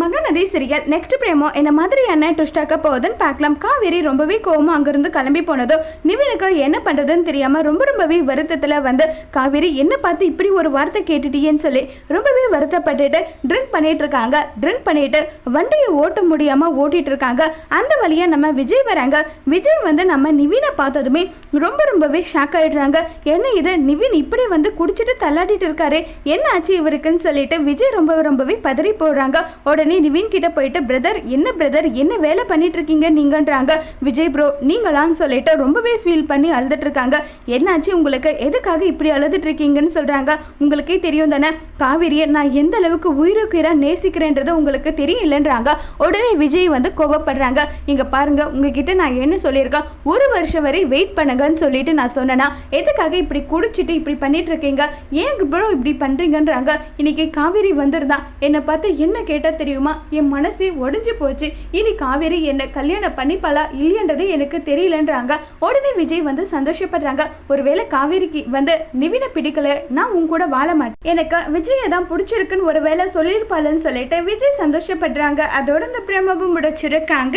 Mahanadi serial next பிரேமோ என்ன மாதிரியான ட்விஸ்டாக்க போகுதுன்னு பார்க்கலாம். காவேரி ரொம்பவே கோவமா அங்கிருந்து கிளம்பி போனதும் நிவினுக்கு என்ன பண்றதுன்னு தெரியாம ரொம்ப ரொம்பவே வருத்தத்துல வந்து காவேரி என்ன பார்த்து இப்படி ஒரு வார்த்தை கேட்டுட்டியேன்னு சொல்லி ரொம்பவே வருத்தப்பட்டுட்டு ட்ரிங்க் பண்ணிட்டு இருக்காங்க. ட்ரிங்க் பண்ணிட்டு வண்டியை ஓட்ட முடியாம ஓட்டிட்டு இருக்காங்க. அந்த வழியா நம்ம விஜய் வராங்க. விஜய் வந்து நம்ம நிவினை பார்த்ததுமே ரொம்ப ரொம்பவே ஷாக் ஆயிடுறாங்க. என்ன இது? நிவின் இப்படி வந்து குடிச்சிட்டு தள்ளாடிட்டு இருக்காரு. என்ன ஆச்சு இவருக்குன்னு சொல்லிட்டு விஜய் ரொம்ப ரொம்பவே பதறி போடுறாங்க உடனே நிவின் கிட்ட போயிட்டு பிரதர் என்ன பிரதர் என்ன வேலை பண்ணிட்டு இருக்கீங்க நீங்கன்றாங்க. விஜய் ப்ரோ நீங்களான்னு சொல்லிட்டு ரொம்பவே ஃபீல் பண்ணி அழுதுட்டு இருக்காங்க என்னாச்சு உங்களுக்கு? எதுக்காக இப்படி அழுதுட்டு இருக்கீங்கன்னு சொல்றாங்க. உங்களுக்கே தெரியும் தானே. காவிரியை நான் எந்த அளவுக்கு உயிருக்குயிரா நேசிக்கிறேன்றது உங்களுக்கு தெரியலன்றாங்க. உடனே விஜய் வந்து கோவப்படுறாங்க. இங்க பாருங்க உங்ககிட்ட நான் என்ன சொல்லியிருக்கேன்? ஒரு வருஷம் வரை வெயிட் பண்ணுங்கன்னு சொல்லிட்டு நான் சொன்னேன்னா எதுக்காக இப்படி குடிச்சிட்டு இப்படி பண்ணிட்டு இருக்கீங்க ஏன் ப்ரோ இப்படி பண்றீங்கன்றாங்க. இன்னைக்கு காவேரி வந்திருந்தா என்னை பார்த்து என்ன கேட்டா தெரியுமா? என் மனசு ஒடிஞ்சு போச்சு. இனி காவேரி என்ன கல்யாணம் பண்ணிப்பாளா இல்லையன்றது எனக்கு தெரியலன்றாங்க. உடனே விஜய் வந்து சந்தோஷப்படுறாங்க. ஒருவேளை காவேரிக்கு வந்து நிவினை பிடிக்கல நான் உன் கூட வாழ மாட்டேன். எனக்கு விஜயை தான் பிடிச்சிருக்குன்னு ஒருவேளை சொல்லியிருப்பாளன்னு சொல்லிட்டு விஜய் சந்தோஷப்படுறாங்க. அதோட இந்த பிரமபம் முடிச்சிருக்காங்க